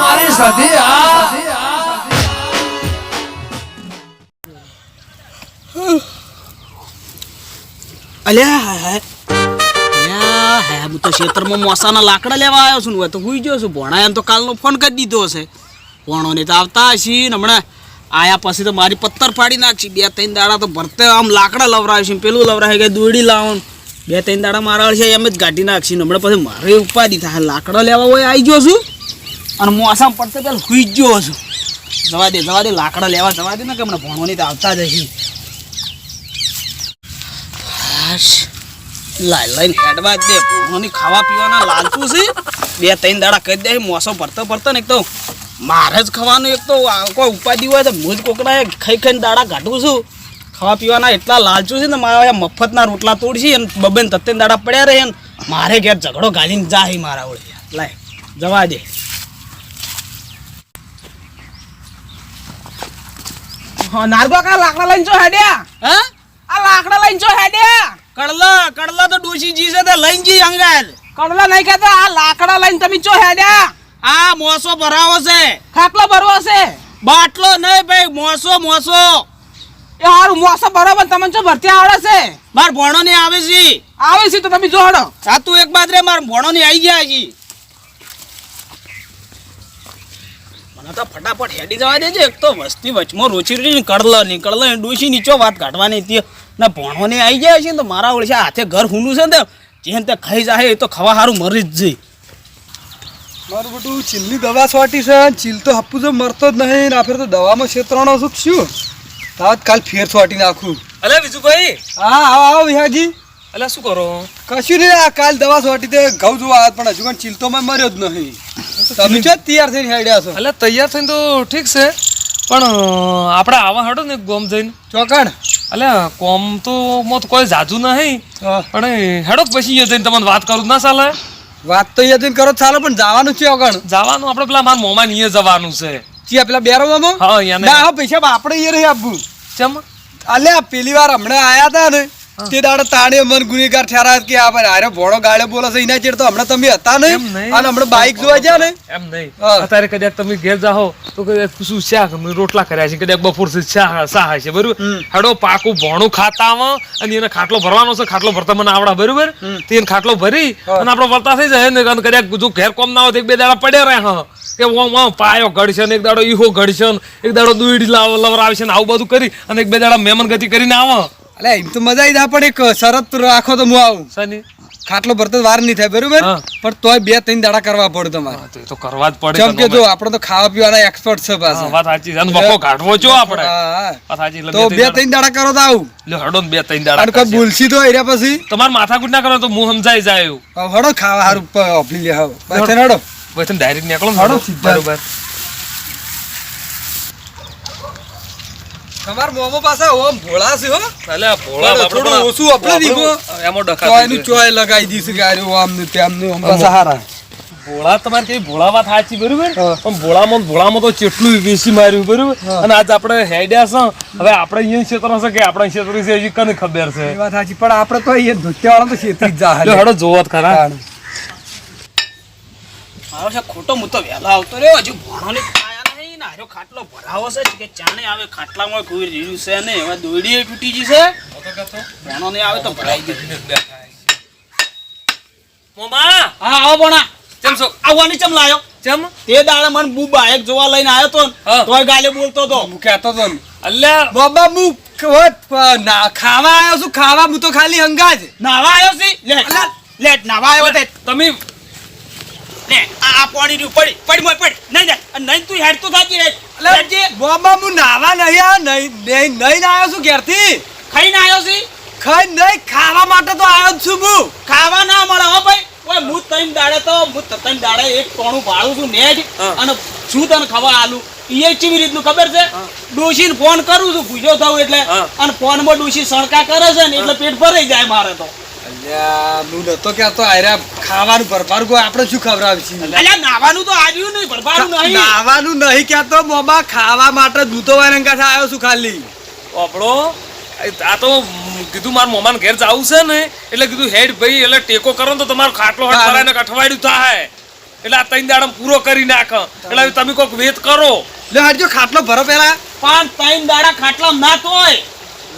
મારી અલ્યા હાય હાય. હું તો ખેતરમાં મોસાના લાકડા લેવા આવ્યો છું તો હુઈ ગયો છું. ભોણા એમ તો કાલનો ફોન કરી દીધો હશે ભોણોને તો આવતા હશી ને હમણાં આયા પછી તો મારી પથ્થર ફાડી નાખશે. બે, ત્રણ દાડા તો ભરતે આમ લાકડા લવરાવે છે પેલું લવરાવે કે દોડી લાવો ને બે ત્રણ દાડા મારા છે, એમ જ કાઢી નાખશે હમણાં પછી મારે ઉપાધિ થાય. લાકડા લેવા હોય આવી ગયો છું. અને મોસમ પડતો પેલા હુઈ જ ગયો છું. જવા દે જવા દે, લાકડા લેવા, જવા દે ને કે હમણાં ભણવાની તો આવતા જ હશે. લાઈ લાઈન હેડવા દે ભણવાની ખાવા પીવાના લાલતું છે. બે ત્રણ દાડા કરી દે, મોસો ભરતો ભરતો ને એક તો મારે જ ખાવાનું, એક તો કોઈ ઉપાધિ હોય તો હું જ કોકડા ખાઈ ખાઈને દાડા કાઢું છું. ખાવા પીવાના એટલા લાલચું છે ને મારા મફતના રોટલા તોડશી અને બબેન તત્તેન દાડા પડ્યા રહે ને મારે ઘેર ઝઘડો ગાલીને જાય મારા ઓળે લાય જવા દે. હા, કા લાકડા લઈને ચો હેડ્યા? હા? આ લાકડા લઈને ચો હેડ્યા? કડલા કડલા તો ડોશી જી છે તે લઈને જી અંગાલ કડલા નહીં કહેતા આ લાકડા લઈને તમે ચો હેડ્યા? આ મોસો ભરાવો છે. ખાટલો ભરવો છે? બાટલો નહીં ભાઈ મોસો મોસો. એ હારું મોસો બરોબર તમને ચો ભરતી આવડે છે? માર ભણો ને આવે છે. આવે છે તો તમે જોડો આ તું એક બાદ રે માર ભણો ને આવી ગયા છે. મને તો ફટાફટ હેડી જવા દેજે એક તો વસ્તી વચમાં રોચી રોચી કડલા નીકળલો ડોસી નીચો વાત કાઢવાની હતી. ને ભણો ને આવી ગયા છે ને તો મારા ઓળશે હાથે ઘર હુંડું છે ને જેમ જેને તે ખાઈ જાય એ તો ખાવા સારું મરી જ જઈ. મારું બધું ચીલની દવા છોટી છે ચીલ તો હપ્પુ તો મરતો જ નહીં ને આ ફેર તો દવામાં છેતરાણો છું શું? તાત કાલ ફેર છોટી નાખું. અલે વિજુભાઈ. હા આવો આવો વિહાજી. અલે શું કરો? કશું નહીં આ કાલ દવા છોટી તે ઘઉં જોવા આવ્યા પણ હજુ પણ ચીલ તો માં મર્યો જ નહીં. તમે છો તૈયાર થઈને હેડ્યા છો? અલે તૈયાર થઈને તો ઠીક છે પણ આપણે આવા હડો ને ગોમ જઈને. ચોકણ અલે કોમ તો મોત કોઈ જાજુ નહીં. પણ હેડો પછી અહીંયા જઈને તમને વાત કરું ના ચાલે? વાત તો અહીંયા જઈને કરો ચાલો પણ જવાનું છે ઓગણ. જવાનું આપણે પેલા મારા મોમાં નહીં જવાનું છે. ચિયા પેલા બેરોવામાં હા અહીંયા ના હા પૈસા આપણે અહીંયા રહી આપવું ચમ? અલ્યા પેલી વાર હમણાં આયા હતા ને તે દાડે તાણે મન ગુનેગાર ઠેરા કે આ ભાઈ આરે ભોળો ગાળે બોલે છે એના ચેડ તો હમણાં તમે હતા ને અને હમણાં બાઇક જોવા જા ને. એમ નહીં. અત્યારે કદાચ તમે ઘેર જાઓ તો કદાચ શું શાક અમે રોટલા કર્યા છે કદાચ બપોર છે શાક શાહ છે બરોબર? હડો પાકું ભોણું ખાતા અને એને ખાટલો ભરવાનો છે ખાટલો ભરતા મને આવડા બરોબર? તે એને ખાટલો ભરી અને આપણે વર્તા થઈ જાય ને કદાચ જો ઘેર કોમ ના હોય તો એક બે દાડા પડ્યા રહે હા. કે ઓમ ઓમ પાયો ઘડશે ને એક દાડો ઈહો ઘડશે ને એક દાડો દૂડી લાવ લવરાવે છે ને આવું બધું કરી અને એક બે દાડા મહેમાન ગતિ કરીને આવો. અલે એમ તો મજા આવી જાય પણ એક શરત રાખો તો હું આવું. સની ખાટલો ભરતો વાર નહીં થાય બરોબર? પણ તોય બે ત્રણ દાડા કરવા પડે તમારે. તો કરવા જ પડે કેમ કે જો આપણે તો ખાવા પીવાના એક્સપર્ટ છે પાછા. વાત સાચી અને બકો કાઢવો છો આપણે. વાત સાચી તો બે ત્રણ દાડા કરો તો આવું. દાડા- લ્યો, હડો બે ત્રણ અને કોઈ. ભૂલસી તો એર્યા પછી? તમારે માથાકૂટ ના કરો તો હું સમજાઈ જાય હડો ખાવા હારું ઓફલી લે હળો ભાઈ તમે ડાયરેક્ટ નીકળો ને હડો. સીધા. બરોબર તમારા મોમો પાસે ઓમ ભોળા છે હો અલ્યા, ભોળા થોડું ઓછું આપણે દીધું. બાપડો એમાં ડખા તો એનું. ચોય લગાઈ દીધું કે આર્યું આમનું તેમનું આમ પાછા હારા ભોળા તમારે કેવી ભોળા વાત સાચી બરોબર. પણ ભોળામાં ને ભોળામાં તો ચેટલું વેસી માર્યું બરોબર અને આજ આપણે હેડ્યા છે હવે આપણે અહીંયા ક્ષેત્ર છે કે આપણા ક્ષેત્ર છે હજી કને ખબર છે એ વાત સાચી પણ આપણે તો એ ધોતિયાવાળા તો છેતરી જ જા હડો જોવો ખરા. મારો છે ખોટો હું તો વહેલો આવતો રહ્યો. હજુ ભણો ને નહીં. ને હારો ખાટલો ભરાવો છે. કે ચાણે આવે ખાટલામાં કોઈ રહ્યું છે ને એમાં દોડી તૂટી ગઈ છે ભણો ને આવે તો ભરાઈ દીધું મોમા! હા આવો ભણા. કેમ છો? આવવાની ચમ લાયો? ચમ? તે દાડે મને બુ બાઈક જોવા લઈને આવ્યો તો. તોય ગાલે બોલતો તો હું કહેતો તો અલ્યા બાબા ના ખાવા આવ્યો છું. ખાવા હું તો ખાલી હંગાજ. નાવા આવ્યો છે. લે લે નાવા આવ્યો તમે લે આ પાણી રહ્યું પડી પડી મોય પડી. નહીં નહીં નહીં તું હેડ તો થાકી રહે. એટલે બાબા હું નાવા નહીં આ નહીં નહીં નહીં આવ્યો છું ઘેરથી. ખાઈને આવ્યો છે? ખાઈ નહીં ખાવા માટે તો આવ્યો છું હું. ખાવા ના મળે હો ભાઈ. ઓય હું તઈન દાડે તો હું તઈન દાડે એક ટોણું ભાળું છું નેજ. હા. અને શું તને ખબર આલું? એ કેવી રીતનું ખબર છે? ડોશીને ફોન કરું છું પૂછ્યો થવું એટલે. અને અને ફોનમાં ડોશી સણકા કરે છે ને એટલે પેટ ભરાઈ જાય મારે તો. હું નતો કહેતો આયરા ખાવાનું ભરપાર કોઈ આપણે શું ખવડાવી અલ્યા નાવાનું તો આવ્યું નહીં ભરપારું નહીં. નાવાનું નહીં કહેતો બાબા ખાવા માટે જ હું આવ્યો છું ખાલી? આપણો આ તો કીધું મારા મોમાન ઘેર જવું છે ને એટલે કીધું હેડ ભાઈ એટલે ટેકો કરો ને તો તમારો ખાટલો હટ. અઠવાડિયું થાય. એટલે આ ત્રણ દાડા પૂરો કરી નાખ. એટલે તમે કોઈક વેત કરો. એટલે હાજર ખાટલો ભરો પેલા પાંચ ત્રણ દાડા ખાટલા ના તોય.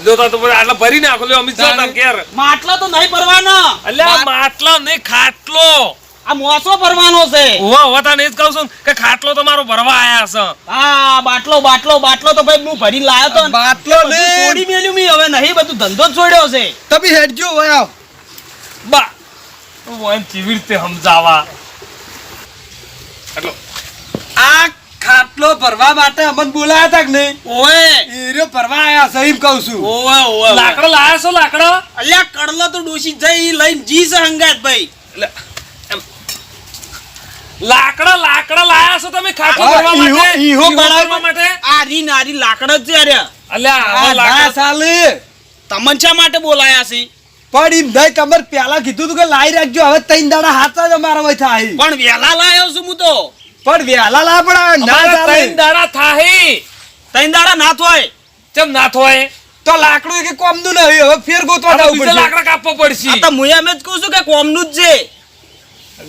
જો તો તમે આટલા ભરી નાખો લ્યો અમિત જાઓ ઘેર. માટલો તો નહીં ભરવાનો. અલ્યા માટલો નહીં ખાટલો. આ મોસો ભરવાનો છે. ઓવા ઓવા તાને જ કહું છું કે ખાટલો તમારો ભરવા આયા છે. હા બાટલો બાટલો બાટલો તો ભાઈ હું ભરી લાયો તો બાટલો ને છોડી મેલ્યું મી હવે નહીં બધું ધંધો જ છોડ્યો છે. તમે હેડજો ઓય બા હું કેવી રીતે સમજાવા? આટલો આ ખાટલો ભરવા માટે અમન બોલાયા હતા કે નહીં? ઓએ એરિયો ભરવા આયા સહીમ કહું છું. ઓએ ઓએ લાકડો લાયા છો લાકડો? અલ્યા કડલો તો ડોશી જઈ લઈને જી છે હંગાત ભાઈ. લાકડા લાકડા લાયા છો તમે ખાટલો ભરવા માટે? ઈહો બનાવવા માટે? આરી નારી લાકડ જ છે અલ્યા આ લાકડા. ચાલે તમન શા માટે બોલાયા છે? પણ એમ નહીં તમારે પેલા કીધું તું કે લાઈ રાખજો હવે ત્રણ દાડા હાથા જ અમારા વય થાય. પણ વેલા લાયો છું હું તો. પણ વેલા લાપડા ના ત્રણ દાડા થાહી. ત્રણ દાડા ના થોય. ચમ ના થોય? તો લાકડું કે કોમનું નહીં હવે ફેર ગોતવા જવું પડશે. લાકડા કાપવો પડશે. આ તો હું એમ જ કહું છું કે કોમનું જ છે.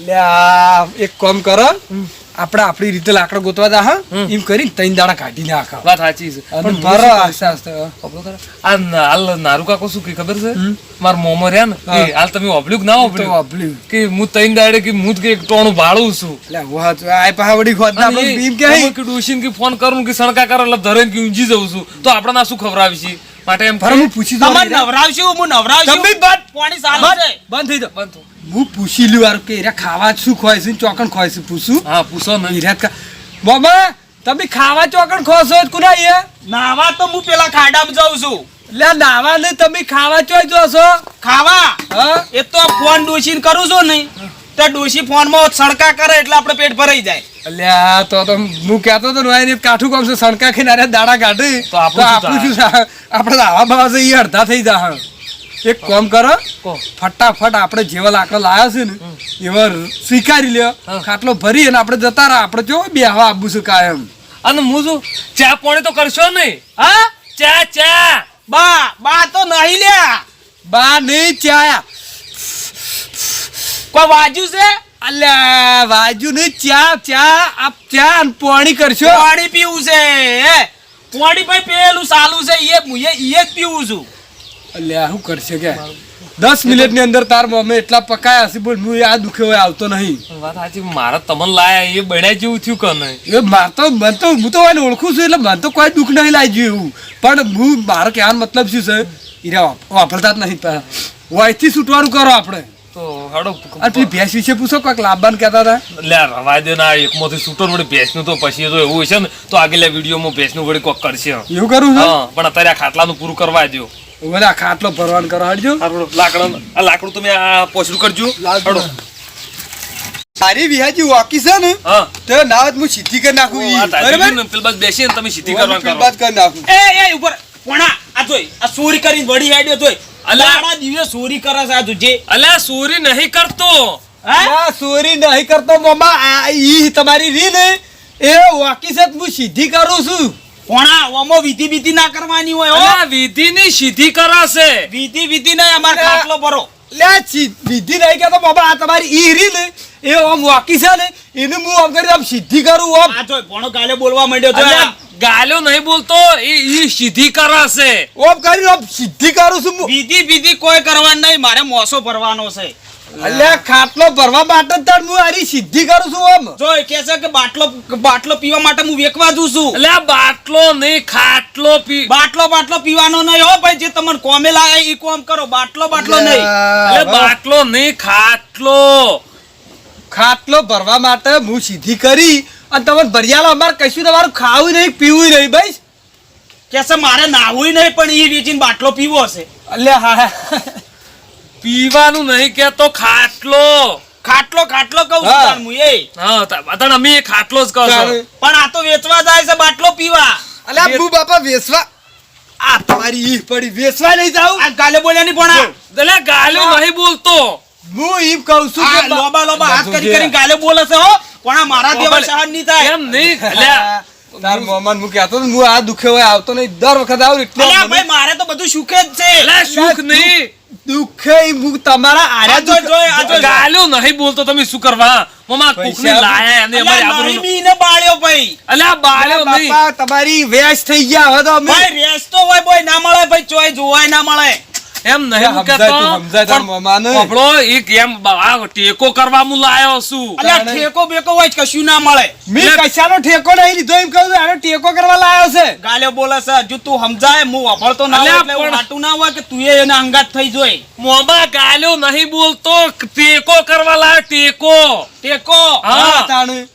લ્યા એક કોમ કરો. આપણે આપણી રીતે લાકડા ગોતવા દા હા? એમ કરીને ત્રણ દાડા કાઢી નાખા વાત સાચી છે. પણ મારો ખરા? આ હાલ નારું કાકો શું કે ખબર છે? માર મોમો રહ્યા ને. હાલ તમે ઓબલ્યુક ના ઓબલ્યુક ઓબલ્યુક કે હું ત્રણ દાડે કે હું કે ટોણું ભાળું છું. એટલે વાહ, તો આ પાહા વળી ખોદ ના આપણે એ કે કે ડોશીન કે ફોન કરું કે સણકા કરે એટલે ધરે કે ઊંજી જઉં છું. તો આપણે ના શું ખવડાવી છે? માટે એમ ફરમ હું પૂછી દો તમને નવરાવશું હું નવરાવશું. તમે બંધ પાણી સાલ છે. બંધ થઈ જાવ બંધ. હું પૂછી લ્યું યાર કે એરા ખાવા શું ખોય છે? ચોકન ખોય છે પૂછું? હા પૂછો ને. એરા મામા તમે ખાવા ચોકણ ખો છો કુના એ નાવા તો હું પેલા ખાડામાં જાઉં છું. લે નાવા ને તમે ખાવા ચોય જો છો? ખાવા? હા? એ તો ફોન ડોશીને કરું છું નહીં તો ડોશી ફોનમાં સણકા કરે એટલે આપણે પેટ ભરાઈ જાય. અલ્યા તો તો હું કહેતો તો ને કાઠું કામ છે સણકા ખીને દાડા કાઢી. તો આપણું શું આપણે આવા બાવા છે એ અડધા થઈ જા એક કામ કરો. ફટાફટ આપણે જેવા લાકડા લાયા છે ને એવા સ્વીકારી લ્યો. હા. ખાટલો ભરી અને આપણે જતા રહ્યા આપણે જો બેહવા આબુ છે કાયમ. અને હું શું? ચા પોણી તો કરશો નહીં. હા? ચા ચા. બા બા તો નહીં લ્યા. બા નહીં ચાયા. કોઈ વાજુ છે? અલ્યા વાજુ નહીં. ચા ચા આપ ચા અને પાણી કરશો. પાણી પીવું છે હે. પાણી ભાઈ પેલું સાલું છે એ મુએ એ જ પીવું છું. અલ્યા શું કરશે કે? દસ મિનિટની અંદર તાર મમ્મી એટલા પકાયા હશે બોલ હું આ દુખે હોય આવતો નહીં. વાત સાચી મારા તમને લાયા એ બન્યા જેવું થયું કે નહીં? એ માર તો મને તો હું તો એને ઓળખું છું એટલે મને તો કોઈ દુઃખ નહીં લાગ્યું એવું. પણ હું મારો કહેવાનો મતલબ શું છે? ઈરા વાપરતા જ નહીં પા વાયથી છૂટવાનું કરો આપણે. તો હાડો અને પેલી ભેંસ વિશે પૂછો કોઈક લાભવાન કહેતા હતા. લે રવા દે ના એકમાંથી શૂટર વળી ભેંસનું તો પછી તો એવું હશે ને તો આગલા વિડીયોમાં ભેંસનું વળી કોક કરશે. એવું કરું છું? પણ અત્યારે આ ખાટલાનું પૂરું કરવા દો બધા ખાટલો ભરવાનું કરો હડજો લાકડું આ લાકડું તમે આ પોસડું કરજો. હાડો. તારી વિહાજી વાકી છે ને તો નાવત હું સીધી કરી નાખું ઈ. બરાબર? પિલબાદ પેલી બેસીને તમે સીધી કરવાનું કરો. બાદ કરી નાખું. એ એ ઉપર કોણા આ જોઈ આ ચોરી કરીને વડી હેડ્યો જોઈ. અલા. દિવસ ચોરી કરે છે આ જોજે અલા ચોરી નહીં કરતો. હા? ચોરી નહીં કરતો મમ્મા આ ઈ તમારી રી ને એ વાકી છે હું સીધી કરું છું. પોણા ઓમો વિધિ વિધિ ના કરવાની હોય હો. વિધિ ની સીધી કરાશે. વિધિ વિધિ નહીં અમાર. ખાટલો ભરો. લે વિધિ નહીં કહેતો બાબા આ તમારી ઈ ને એ આમ વાકી છે ને એને હું આમ કરી આમ સીધી કરું આમ. આ જોઈ પોણો કાલે બોલવા માંડ્યો તો અલ્યા ગાલ્યો નહીં બોલતો એ ઈ સીધી કરાશે. આમ કરી સીધી કરું છું હું. વિધિ વિધિ કોઈ કરવાનું નહીં મારે મોસો ભરવાનો છે. અલ્યા ખાટલો ભરવા માટે જ હું આરી સીધી કરું છું આમ. જોઈ કે છે કે બાટલો બાટલો પીવા માટે હું વેકવા જઉં છું. અલ્યા બાટલો નહીં ખાટલો પી બાટલો બાટલો પીવાનો નહીં હો ભાઈ જે તમને કોમે લાગે ઈ કોમ કરો. બાટલો બાટલો નહીં. અલ્યા બાટલો નહીં ખાટલો. ખાટલો ભરવા માટે હું સીધી કરી અને તમે ભરિયાલો અમારે કશું તમારું ખાવું નહીં પીવું નહીં ભાઈ. કે છે મારે નાહવું નહીં પણ એ વેચીને બાટલો પીવો હશે. અલ્યા હા. પીવાનું નહીં કેતો ખાટલો. ખાટલો ખાટલો કહું છું તાર હું એ. હા તા- અમે એ ખાટલો જ કહો છો. પણ આ તો વેચવા જાય છે બાટલો પીવા. અલ્યા હું બાપા વેચવા. આ તમારી ઈ પડી વેચવા નહીં જાવ આ ગાલે બોલ્યા નહીં પણ. એટલે ગાલે નહીં બોલતો. હું ઈ કહું છું કે બા- લોબા લોબા હાથ કરી કરી ગાલે બોલે છે હો. પણ આ મારા દેવા. સહન નહીં થાય. એમ નહીં. અલ્યા તાર મોમાન હું કહેતો હું આ દુખે હોય આવતો નહીં. દર વખત આવું એટલે ભાઈ મારે તો બધું સુખે જ છે. અલ્યા સુખ નહીં. દુખે હું તમારા આરા તો જોઈ. ગાલ્યો નહીં બોલતો તમે શું કરવા? મમા કોકની લાયા અને અમારી આબરૂ નહીં બીને બાળ્યો ભાઈ. અલ્યા બાળ્યો નહીં. બાપા તમારી વેસ્ટ થઈ ગયા હવે તો અમે. ભાઈ રેસ તો હોય બોય ના મળે ભાઈ ચોય જોવાય ના મળે. એમ નહીં હું સમજાય કહેતો તું, સમજાય તાર પણ મામાને. આપણો એક એમ ટેકો કરવા હું લાયો છું. અલ્યા તાણે. બેકો હોય કશું ના મળે. મેં કશાનો ટેકો નહીં લીધો એમ કહું આનો ટેકો કરવા લાયો છે. ગાલે બોલે છે જો તું સમજાય હું વાપરતો ના હોય અલ્યા, એટલે હાટું ના હોય કે તું એને અંગાત થઈ જોઈ. મોબા ગાલ્યો નહીં બોલતો ટેકો કરવા લાયો ટેકો ટેકો હા. તાણું.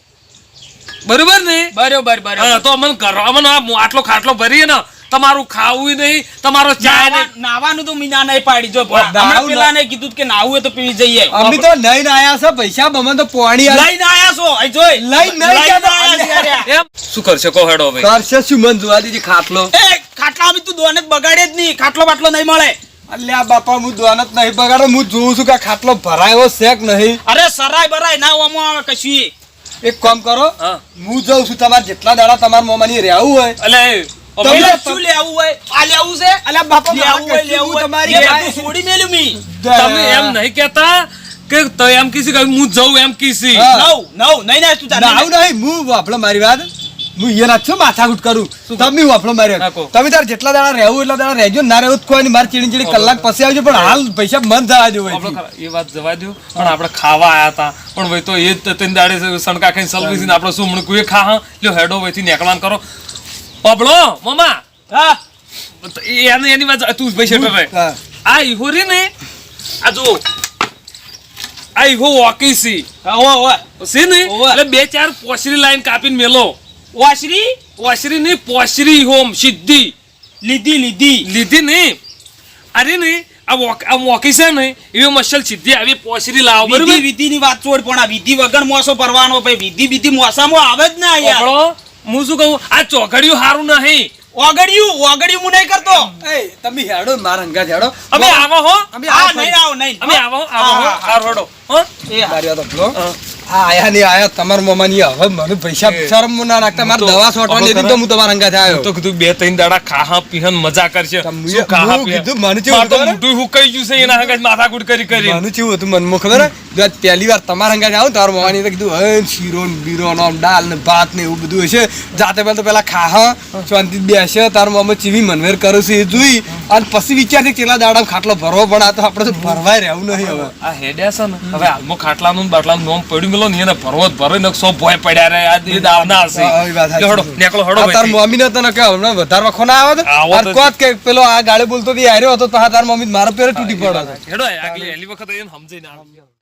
બરોબર ને? બરોબર બરોબર. તો મને કરવા મને આટલો ખાટલો ભરીએ ને તમારું ખાવું નહીં તમારો ચા નાવાનું તો મીના નહીં પાડી. જો પેલા ને કીધું કે નાવું તો પીવી જઈએ. અમે તો લઈને આયા છો પૈસા બમન તો પાણી. લઈને આયા છો. જોઈ. લઈને નહીં આયા છે શું કરશે? કહો હેડો હવે. કરશે શું? મન જોવા દીધી ખાટલો. એ ખાટલા અમે તું દોને જ બગાડે જ નહીં. ખાટલો બાટલો નહીં મળે. અલ્યા બાપા હું દોન જ નહીં બગાડો. હું જોઉં છું કે ખાટલો ભરાયો છે કે નહીં. અરે સરાય બરાય ના ઓમો આવે કશું. એક કામ કરો. હા. હું જઉં છું તમારે જેટલા દાડા તમારા મોમાની રહેવું હોય. એટલે એ, તમે- શું લેવું હોય? આ લેવું છે? અલ્યા બાપા લેવું હોય લેવું તમારી એ રાય- બધું છોડી મેલ્યું મી. તમે એમ નહીં કહેતા કે તો એમ કીધી કે હું જઉં એમ કીધી નવ નવ નહીં ના તું તારે આવું નહીં. હું વાપરો મારી વાત. હું અહીંયા નાખશો માથાકૂટ કરું. તમે વાપરો મારી તમે તાર જેટલા દાડા રહેવું એટલા દાડા રહેજો. ના રહેવું તો કોઈ નહીં. મારે ચીડી ચીડી કલાક પછી આવજો પણ હાલ પૈસા મન થવા દેવો એ વાત જવા દો પણ આપણે ખાવા આયા હતા પણ ભાઈ તો એ જ ત્રણ દાડે સણકા ખાઈને સલવી આપડે આપણે શું મણકું કોઈ ખા હા. લ્યો હેડો વહીથી નીકળવાનું કરો. પબળો મમા હા એની એની વાત તું ભાઈ શેઠ. આ ઈહો રે ને આ જો આ ઈહો વોકી સી છે ને. એટલે બે ચાર પોસરી લાઈન કાપીને મેલો વાસરી પોસરી નહીં પોસરી હોમ સિદ્ધિ લીધી લીધી લીધી નહીં અરે ને આ વોક આ વોકી છે ને એવી મસલ સિદ્ધિ આવી પોશરી લાવો વિધિ બરોબર વિધિ ની વાત છોડ પણ આ વિધિ વગર મોસો ભરવાનો ભાઈ વિધિ વિધિ મોસામાં આવે જ ના યાર હું શું કહું? આ ચોઘડિયું સારું નહીં. ઓગડિયું ઓગડિયું હું નહીં કરતો. એ, તમે હેડો મારા અંગા હેડો. અમે આવો હો. અમે હા આ નહીં આવો નહીં. અમે આવો આવો હો હા, હા, હેડો. હો. એ હા. મારી વાત સાંભળો. હા. આ આયા ને આયા. તમારા મોમાની હવે મને પૈસા શરમ ના નાખતા મારે દવા સોટવાની હતી તો હું તમારા હંગાત આવ્યો. તો કીધું બે ત્રણ દાડા ખાહા પીહન મજા કરશે. શું ખાહા કીધું, મને કેવું મારે તો ખબર? હે? મોઢું હુકાઈ ગયું છે એના હંગાત માથાકૂટ કરી કરી. માનું કેવું હતું ખબર? જો પહેલી વાર તમારા હંગાત આવું તારા મોમાની કીધું હે શીરો ને બીરો ને દાળ ને ભાત ને એવું બધું હશે. જાતે પહેલા તો પેલા ખાહા શાંતિ બેસે તારા મમ્મી ચીવી મનવેર કરું છું એ જોઈ. અને પછી વિચાર છે કેટલા દાડા ખાટલો ભરવો પણ આ તો આપણે ભરવાય રહેવું નહીં હવે. આ હેડ્યા છે ને હવે હાલમાં ખાટલાનું ને બાટલાનું નોમ પડ્યું મેલો ને એને ભરવો જ ભરો ને સો ભોય પડ્યા રે આ એ દાવના હશે હા, હડો નેકળો હડો તાર મમ્મી ને તને કે હમણાં વધારે વખો ના આવે તો? કોત કે પેલો આ ગાળે બોલતો હતી આર્યો હતો તો તાર મમ્મી મારો પેરો તૂટી પડે હેડો આગલી હેલી વખત એને સમજી આવો.